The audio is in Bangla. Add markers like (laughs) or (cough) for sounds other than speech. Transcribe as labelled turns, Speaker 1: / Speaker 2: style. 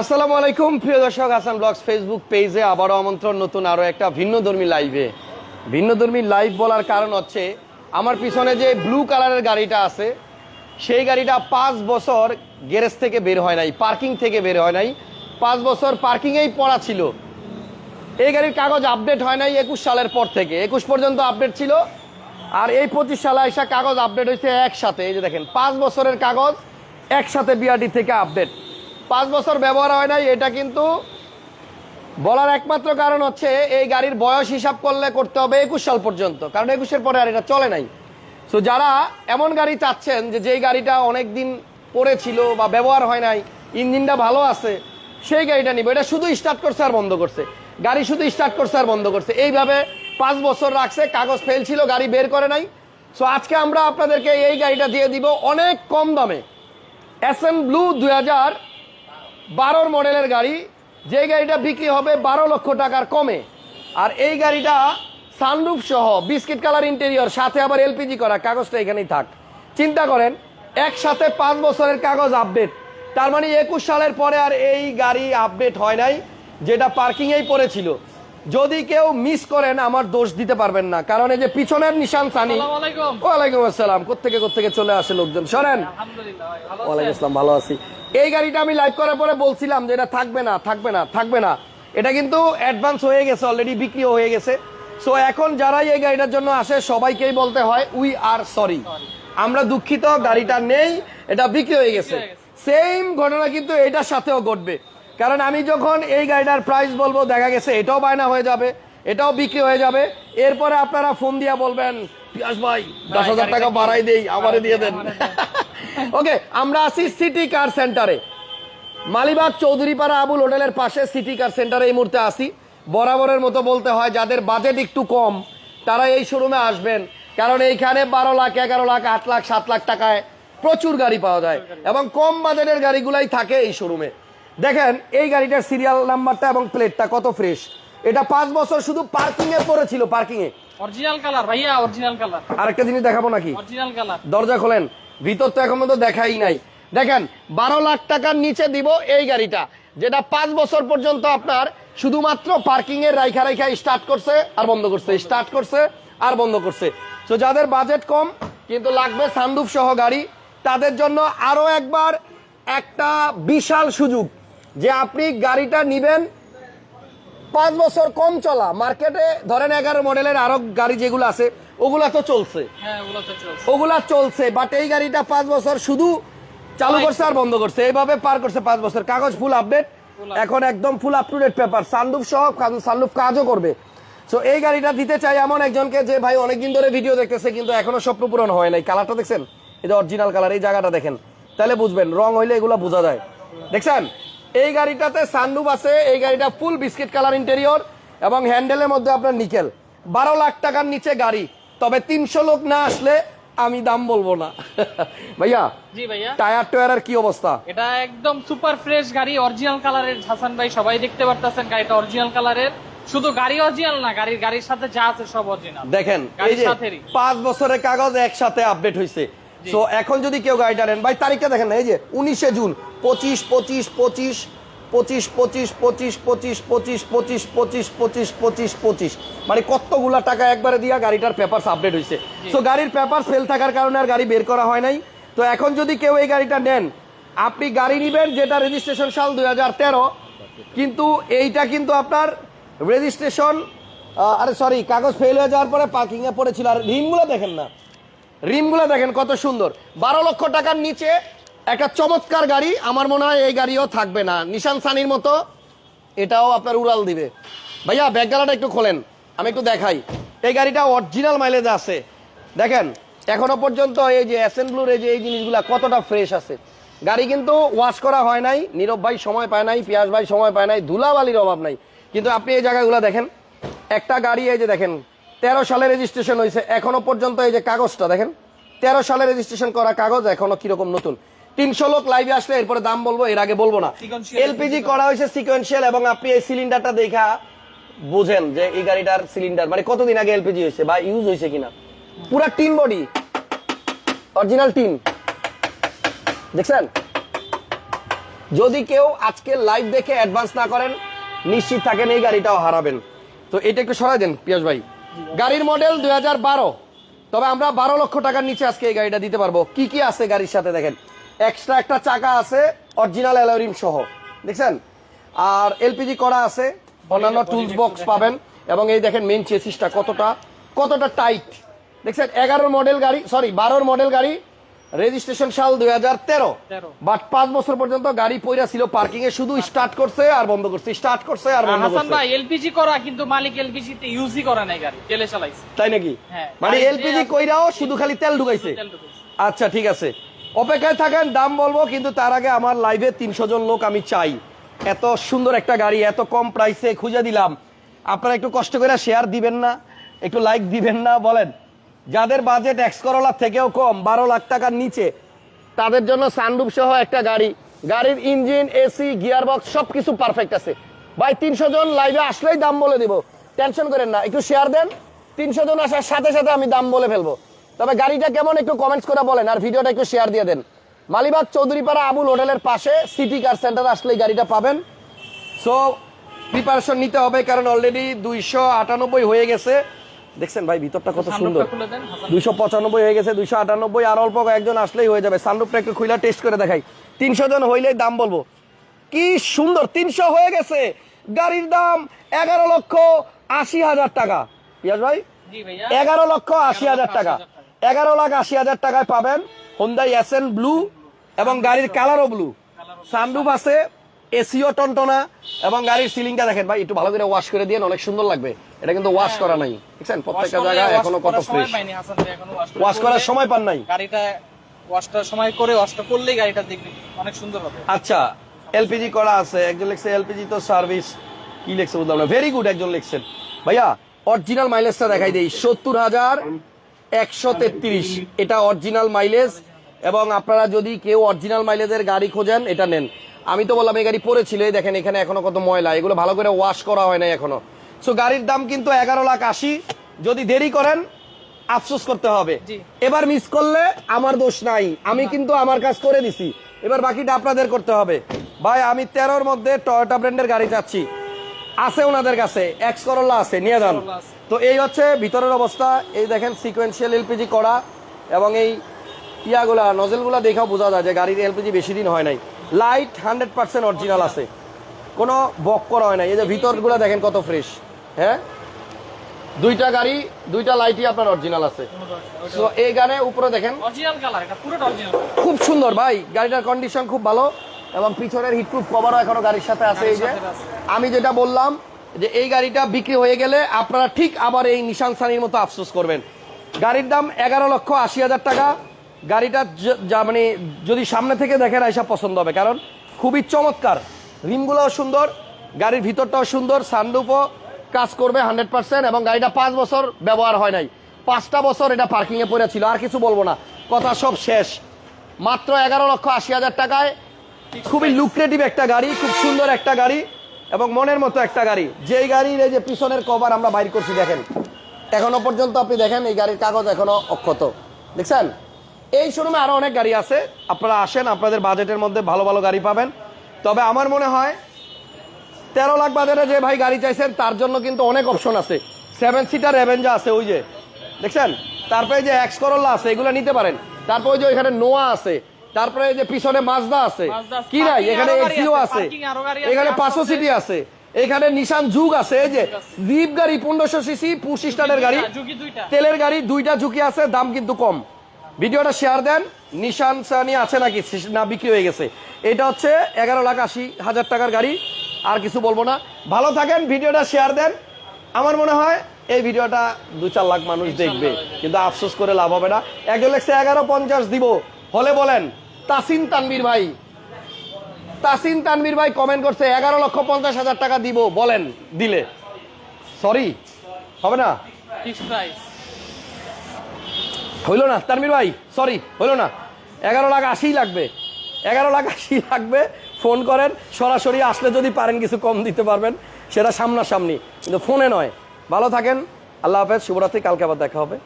Speaker 1: আসসালামু আলাইকুম, প্রিয় দর্শক, হাসান ব্লগস ফেসবুক পেজে আবারও আমন্ত্রণ, নতুন আরও একটা ভিন্নধর্মী লাইভে ভিন্নধর্মী লাইভ বলার কারণ হচ্ছে, আমার পিছনে যে ব্লু কালারের গাড়িটা আছে, সেই গাড়িটা পাঁচ বছর গ্যারেজ থেকে বের হয় নাই পার্কিং থেকে বের হয় নাই। পাঁচ বছর পার্কিংয়েই পড়া ছিল। এই গাড়ির কাগজ আপডেট হয় নাই একুশ সালের পর থেকে। একুশ পর্যন্ত আপডেট ছিল। আর এই পঁচিশ সালে এসে কাগজ আপডেট হয়েছে একসাথে। এই যে দেখেন, পাঁচ বছরের কাগজ একসাথে বিআরডি থেকে আপডেট পাঁচ বছর ব্যবহার হয় নাই, এটা কিন্তু বলার একমাত্র কারণ হচ্ছে এই গাড়ির বয়স হিসাব করলে করতে হবে একুশ সাল পর্যন্ত, কারণ একুশের পরে আর এটা চলে নাই। সো যারা এমন গাড়ি চাচ্ছেন যে যেই গাড়িটা অনেক দিন পরে ছিল বা ব্যবহার হয় নাই, ইঞ্জিনটা ভালো আছে, সেই গাড়িটা নিবে। এটা শুধু স্টার্ট করছে আর বন্ধ করছে। গাড়ি শুধু স্টার্ট করছে আর বন্ধ করছে। এইভাবে পাঁচ বছর রাখছে, কাগজ ফেল ছিল, গাড়ি বের করে নাই। সো আজকে আমরা আপনাদেরকে এই গাড়িটা দিয়ে দিব অনেক কম দামে। এস এম ব্লু দুই হাজার বারোর মডেলের গাড়ি। যে গাড়িটা বিক্রি হবে বারো লক্ষ টাকার কমে। আর এই গাড়িটা সানরুফ সহ বিস্কিট কালার ইন্টেরিয়র সাথে আবার এলপিজি করা, কাগজটা এখানেই থাক। চিন্তা করেন, একসাথে পাঁচ বছরের কাগজ আপডেট তার মানে একুশ সালের পরে আর এই গাড়ি আপডেট হয় নাই, যেটা পার্কিংয়েই পড়েছিল। যদি কেউ মিস করেন আমার দোষ দিতে পারবেন না। কারণ এই যে পিছনের নিশান সানি। ওয়ালাইকুম আসসালাম। কোথেকে কোথেকে চলে আসে লোকজন? সরেন।
Speaker 2: আলহামদুলিল্লাহ ভালো
Speaker 1: ওয়ালাইকুম আসসালাম ভালো আছি। এই গাড়িটা আমি লাইভ করার পরে বলছিলাম যে এটা থাকবে না থাকবে না থাকবে না। এটা কিন্তু অ্যাডভান্স হয়ে গেছে অলরেডি বিক্রিও হয়ে গেছে। সো এখন যারাই এই গাড়িটার জন্য আসে সবাইকেই বলতে হয় উই আর সরি আমরা দুঃখিত গাড়িটা নেই এটা বিক্রি হয়ে গেছে। সেম ঘটনা কিন্তু এটার সাথেও ঘটবে। কারণ আমি যখন এই গাড়িটার প্রাইস বলব দেখা গেছে এটাও বায়না হয়ে যাবে এটাও বিক্রি হয়ে যাবে। এরপরে আপনারা ফোন দিয়া বলবেন পিয়াস ভাই দশ হাজার টাকা বাড়াই দেই আমারে দিয়ে দেন। ওকে (laughs) আমরা আছি সিটি কার সেন্টারে মালিবাগ চৌধুরীপাড়া আবুল হোটেলের পাশে সিটি কার সেন্টারে এই মুহূর্তে আসি বরাবরের মতো বলতে হয় যাদের বাজেট একটু কম তারা এই শোরুমে আসবেন। কারণ এইখানে বারো লাখ এগারো লাখ আট লাখ সাত লাখ টাকায় প্রচুর গাড়ি পাওয়া যায়। এবং কম বাজেটের গাড়িগুলাই থাকে এই শোরুমে দেখেন এই গাড়িটার সিরিয়াল নাম্বারটা এবং প্লেটটা কত ফ্রেশ এটা পাঁচ বছর শুধু পার্কিং এ পড়েছিল পার্কিং এ
Speaker 2: অরিজিনাল কালার ভাইয়া অরিজিনাল কালার
Speaker 1: আরেকটা জিনিস দেখাবো নাকি?
Speaker 2: অরিজিনাল কালার
Speaker 1: দরজা খোলেন। ভিতর তো এখন তো দেখাই নাই। দেখেন বারো লাখ টাকার নিচে দিব এই গাড়িটা যেটা পাঁচ বছর পর্যন্ত আপনার শুধুমাত্র পার্কিং এর রাইখা রাইখা স্টার্ট করছে আর বন্ধ করছে স্টার্ট করছে আর বন্ধ করছে। তো যাদের বাজেট কম কিন্তু লাগবে সানরুফ সহ গাড়ি তাদের জন্য আরও একবার একটা বিশাল সুযোগ। যে আপনি গাড়িটা নিবেন পাঁচ বছর কম চলা। মার্কেটে ধরেন এগারো মডেলের আরও গাড়ি যেগুলো আছে ওগুলা তো চলছে।
Speaker 2: হ্যাঁ ওগুলো চলছে।
Speaker 1: বাট এই গাড়িটা পাঁচ বছর শুধু চালু করছে আর বন্ধ করছে। এইভাবে পার করছে পাঁচ বছর। কাগজ ফুল আপডেট এখন একদম full up to date paper sunroof সহ সানরুফ কাজও করবে। সো এই গাড়িটা দিতে চাই এমন একজনকে যে ভাই অনেকদিন ধরে ভিডিও দেখতেছে কিন্তু এখনও স্বপ্ন পূরণ হয় নাই। কালারটা দেখছেন? এটা অরিজিনাল কালার এই জায়গাটা দেখেন। তাহলে বুঝবেন রং হইলে এগুলো বোঝা যায়। দেখছেন? এই গাড়িটাতে সানরুফ আছে এই গাড়িটা ফুল বিস্কিট কালার ইন্টেরিয়র এবং হ্যান্ডেলের মধ্যে আপনার নিকেল। বারো লাখ টাকার নিচে গাড়ি তবে তিনশো লোক না আসলে আমি দাম বলব না। (laughs) ভাইয়া
Speaker 2: জি ভাইয়া।
Speaker 1: টায়ার টায়ারের কি অবস্থা?
Speaker 2: এটা একদম সুপার ফ্রেশ গাড়ি অরিজিনাল কালারের হাসান ভাই সবাই দেখতে পারতেছেন গাড়িটা অরিজিনাল কালারের। শুধু গাড়ি অরিজিনাল না গাড়ির গাড়ির সাথে যা আছে সব অরিজিনাল।
Speaker 1: দেখেন এই যে
Speaker 2: সাথেরই।
Speaker 1: পাঁচ বছরের কাগজ একসাথে আপডেট হয়েছে তো এখন যদি কেউ গাড়িটা নেন ভাই তারিখটা দেখেন না এই যে উনিশে জুন পঁচিশ পঁচিশ পঁচিশ পঁচিশ পঁচিশ পঁচিশ পঁচিশ পঁচিশ পঁচিশ পঁচিশ পঁচিশ পঁচিশ পঁচিশ মানে কতগুলা টাকা একবারে দিয়া গাড়িটার পেপার আপডেট হয়েছে তো গাড়ির পেপার ফেল থাকার কারণে আর গাড়ি বের করা হয় নাই তো এখন যদি কেউ এই গাড়িটা নেন আপনি গাড়ি নিবেন যেটা রেজিস্ট্রেশন সাল দুই হাজার তেরো কিন্তু এইটা কিন্তু আপনার রেজিস্ট্রেশন আরে সরি কাগজ ফেল হয়ে যাওয়ার পরে পার্কিংয়ে পড়েছিল আর রিমগুলো দেখেন না রিমগুলো দেখেন কত সুন্দর। বারো লক্ষ টাকার নিচে একটা চমৎকার গাড়ি, আমার মনে হয় এই গাড়িও থাকবে না। নিশান সানির মতো এটাও আপনার উড়াল দিবে। ভাইয়া, ব্যাগগালাটা একটু খোলেন, আমি একটু দেখাই। এই গাড়িটা অরিজিনাল মাইলেজ আছে। দেখেন, এখনও পর্যন্ত এই যে অ্যাসেম্বলুর এই যে এই জিনিসগুলা কতটা ফ্রেশ আছে। গাড়ি কিন্তু ওয়াশ করা হয় নাই, নীরব ভাই সময় পায় নাই পিয়াস ভাই সময় পায় নাই, ধুলাবালির অভাব নাই। কিন্তু আপনি এই জায়গাগুলো দেখেন, একটা গাড়ি এই যে দেখেন তেরো সালে রেজিস্ট্রেশন হয়েছে। এখনও পর্যন্ত এই যে কাগজটা দেখেন তেরো সালে রেজিস্ট্রেশন করা কাগজ এখনও কীরকম নতুন? তিনশো লোক লাইভে আসলে এরপরে দাম বলব এর আগে বলব না। এলপিজি করা হয়েছে সিকোয়েন্সিয়াল এবং আপনি এই সিলিন্ডারটা দেখা বুঝেন যে এই গাড়িটার সিলিন্ডার মানে কতদিন আগে এলপিজি হয়েছে বা ইউজ হয়েছে কিনা। পুরা টিন বডি অরিজিনাল টিন। দেখছেন? যদি কেউ আজকে লাইভ দেখে অ্যাডভান্স না করেন নিশ্চিত থাকেন এই গাড়িটাও হারাবেন। তো এটা একটু সরাই দেন পিয়াস ভাই। গাড়ির মডেল দুই হাজার বারো। তবে আমরা বারো লক্ষ টাকার নিচে আজকে এই গাড়িটা দিতে পারব। কি কি আছে গাড়ির সাথে দেখেন? এক্সট্রা একটা চাকা আছে অরিজিনাল অ্যালোরিম সহ। দেখছেন? আর এলপিজি করা আছে অন্যান্য টুলস বক্স পাবেন। এবং এই দেখেন মেন চেসিসটা কতটা কতটা টাইট দেখছেন? এগারোর মডেল গাড়ি সরি বারোর মডেল গাড়ি রেজিস্ট্রেশন সাল দুই হাজার তেরো। বাট পাঁচ বছর পর্যন্ত গাড়ি পইরা ছিল পার্কিং এ শুধু স্টার্ট করছে আর বন্ধ করছে স্টার্ট করছে আর বন্ধ করছে।
Speaker 2: ভাই এলপিজি করা কিন্তু মালিক এলপিজি তে ইউজই করা নাই গাড়ি তেলে চালাইছে।
Speaker 1: তাই নাকি?
Speaker 2: হ্যাঁ।
Speaker 1: মানে এলপিজি কইরাও শুধু খালি তেল ঢুকাইছে। আচ্ছা ঠিক আছে। অপেক্ষায় থাকেন দাম বলব কিন্তু তার আগে আমার লাইভে তিনশো জন লোক আমি চাই। এত সুন্দর একটা গাড়ি এত কম প্রাইসে খুঁজে দিলাম। আপনারা একটু কষ্ট করে শেয়ার দিবেন না একটু লাইক দিবেন না বলেন। যাদের বাজেট এক্স করোলার থেকেও কম, বারো লাখ টাকার নিচে, তাদের জন্য সানরুফ সহ একটা গাড়ি। গাড়ির ইঞ্জিন এসি গিয়ার বক্স সব কিছু পারফেক্ট আছে। ভাই, তিনশো জন লাইভে আসলেই দাম বলে দিব। টেনশন করেন না, একটু শেয়ার দেন। তিনশো জন আসার সাথে সাথে আমি দাম বলে ফেলব। তবে গাড়িটা কেমন একটু কমেন্টস করে বলেন আর ভিডিওটা একটু শেয়ার দিয়ে দেন। মালিবাগ চৌধুরীপাড়া আবুল হোটেলের পাশে সিটি কার সেন্টার আসলে এই গাড়িটা পাবেন। সো প্রিপারেশন নিতে হবে, কারণ অলরেডি দুইশো আটানব্বই হয়ে গেছে। দেখছেন ভাই ভিতরটা কত সুন্দর। দুইশো পঁচানব্বই হয়ে গেছে দুইশো আটানব্বই আর অল্প কয়েকজন আসলেই হয়ে যাবে। সানরুফটা একটু খুইলা টেস্ট করে দেখাই। তিনশো জন হইলেই দাম বলব। কি সুন্দর তিনশো হয়ে গেছে। গাড়ির দাম এগারো লক্ষ আশি হাজার টাকা। পিয়াজ ভাই? এগারো লক্ষ আশি হাজার টাকা। এগারো লাখ আশি হাজার টাকায় পাবেন হোন্ডাই এসএন ব্লু এবং গাড়ির কালারও ব্লু সানরুফ আছে। এসিও টনটনা এবং গাড়ির সিলিংটা দেখেন ভাই একটু ভালো করে ওয়াশ করে দিয়ে অনেক সুন্দর লাগবে। এটা কিন্তু ওয়াশ করা নাই দেখছেন? প্রত্যেকটা জায়গায় এখনও কত ফ্রেশ ওয়াশ করার সময় পান নাই।
Speaker 2: গাড়িটা ওয়াশটার সময় করে ওয়াশটা করলেই গাড়িটা দেখবি অনেক সুন্দর হবে।
Speaker 1: আচ্ছা এলপিজি করা আছে একজন লিখছে এলপিজি তো সার্ভিস কি লিখছে বুঝলাম না ভেরি গুড একজন লিখছেন। ভাইয়া অরিজিনাল মাইলেজটা দেখাই দেই সত্তর হাজার একশো তেত্রিশ এটা অরিজিনাল মাইলেজ এবং আপনারা যদি কেউ অরিজিনাল মাইলেজের গাড়ি খোঁজেন এটা নেন। আমি তো বললাম এই গাড়ি পড়েছিল দেখেন এখানে এখনও কত ময়লা এগুলো ভালো করে ওয়াশ করা হয় নাই এখনও। সো গাড়ির দাম কিন্তু এগারো লাখ আশি যদি দেরি করেন আফসোস করতে হবে। এবার মিস করলে আমার দোষ নাই আমি কিন্তু আমার কাজ করে দিছি। এবার বাকিটা আপনাদের করতে হবে। ভাই আমি তেরোর মধ্যে টয়োটা ব্র্যান্ডের গাড়ি চাচ্ছি। আছে ওনাদের কাছে এক্স করোলা আছে নিয়ে যান। তো এই হচ্ছে ভিতরের অবস্থা। এই দেখেন সিকোয়েন্সিয়াল এলপিজি করা এবং এই ইয়াগুলা নজেলগুলা দেখাও বোঝা যায় যে গাড়ির এলপিজি বেশি দিন হয় নাই। লাইট হান্ড্রেড পার্সেন্ট অরিজিনাল আছে। কোনো বক করা হয় নাই। এই যে ভিতরগুলা দেখেন কত ফ্রেশ হ্যাঁ? দুইটা গাড়ি দুইটা লাইটই আপনার অরিজিনাল আছে। তো এই গানে উপরে দেখেন।
Speaker 2: অরিজিনাল কালার এটা পুরোটা অরিজিনাল
Speaker 1: খুব সুন্দর ভাই। গাড়িটার কন্ডিশন খুব ভালো এবং পিছনের হিটপ্রুফ কভারও এখনও গাড়ির সাথে আছে এই যে। আমি যেটা বললাম যে এই গাড়িটা বিক্রি হয়ে গেলে আপনারা ঠিক আবার এই নিশান সানির মতো আফসোস করবেন। গাড়ির দাম এগারো লক্ষ আশি হাজার টাকা। গাড়িটা যা মানে যদি সামনে থেকে দেখেন আইসা পছন্দ হবে। কারণ খুবই চমৎকার। রিমগুলোও সুন্দর, গাড়ির ভিতরটাও সুন্দর সানরুফও কাজ করবে হান্ড্রেড পার্সেন্ট এবং গাড়িটা পাঁচ বছর ব্যবহার হয় নাই। পাঁচটা বছর এটা পার্কিংয়ে পড়ে ছিল আর কিছু বলব না। কথা সব শেষ। মাত্র এগারো লক্ষ আশি হাজার টাকায় খুবই লুক্রেটিভ একটা গাড়ি, খুব সুন্দর একটা গাড়ি এবং মনের মতো একটা গাড়ি। যেই গাড়ির এই যে পিছনের কভার আমরা বাইর করছি, দেখেন। এখনও পর্যন্ত আপনি দেখেন, এই গাড়ির কাগজ এখনও অক্ষত। দেখছেন? এই শোরুমে আরও অনেক গাড়ি আছে। আপনারা আসেন আপনাদের বাজেটের মধ্যে ভালো ভালো গাড়ি পাবেন। তবে আমার মনে হয় তেরো লাখ বাজারে যে ভাই গাড়ি চাইছেন তার জন্য কিন্তু অনেক অপশন আছে। সেভেন সিটার রেভেঞ্জা আছে ওই যে। দেখছেন? তারপরে যে এক্স করোলা আছে এগুলো নিতে পারেন। তারপরে ওই যে এখানে নোয়া আছে। তারপরে যে পিছনে মাজদা আছে। কি নাই এখানে এক্সিও
Speaker 2: আছে,
Speaker 1: এখানে পাঁচশো সিটি আছে। এখানে নিশান যুগ আছে। এই যে জিপ গাড়ি পনেরোশো সিসি পুশ স্টারের গাড়ি। তেলের গাড়ি দুইটা ঝুঁকি আছে দাম কিন্তু কম। ভিডিওটা শেয়ার দেন। নিশান সানি আছে নাকি? না বিক্রি হয়ে গেছে। এটা হচ্ছে এগারো লাখ আশি হাজার টাকার গাড়ি। আর কিছু বলব না। ভালো থাকেন ভিডিওটা শেয়ার দেন। আমার মনে হয় এই ভিডিওটা দু চার লাখ মানুষ দেখবে। কিন্তু আফসোস করে লাভ হবে না। একজন লেখছে এগারো পঞ্চাশ দিব। হলে বলেন তাসিন তানবীর ভাই। তাসিন তানবীর ভাই কমেন্ট করছে এগারো লক্ষ পঞ্চাশ হাজার টাকা দিব। বলেন দিলে। সরি হবে না?
Speaker 2: ফিক্স প্রাইস
Speaker 1: হইল না তানমির ভাই সরি হইল না। এগারো লাখ আশি লাগবে। এগারো লাখ আশি লাগবে ফোন করেন, সরাসরি আসলে যদি পারেন কিছু কম দিতে পারবেন, সেটা সামনাসামনি। কিন্তু ফোনে নয়। ভালো থাকেন, আল্লাহ হাফেজ, শুভরাত্রি, কালকে আবার দেখা হবে।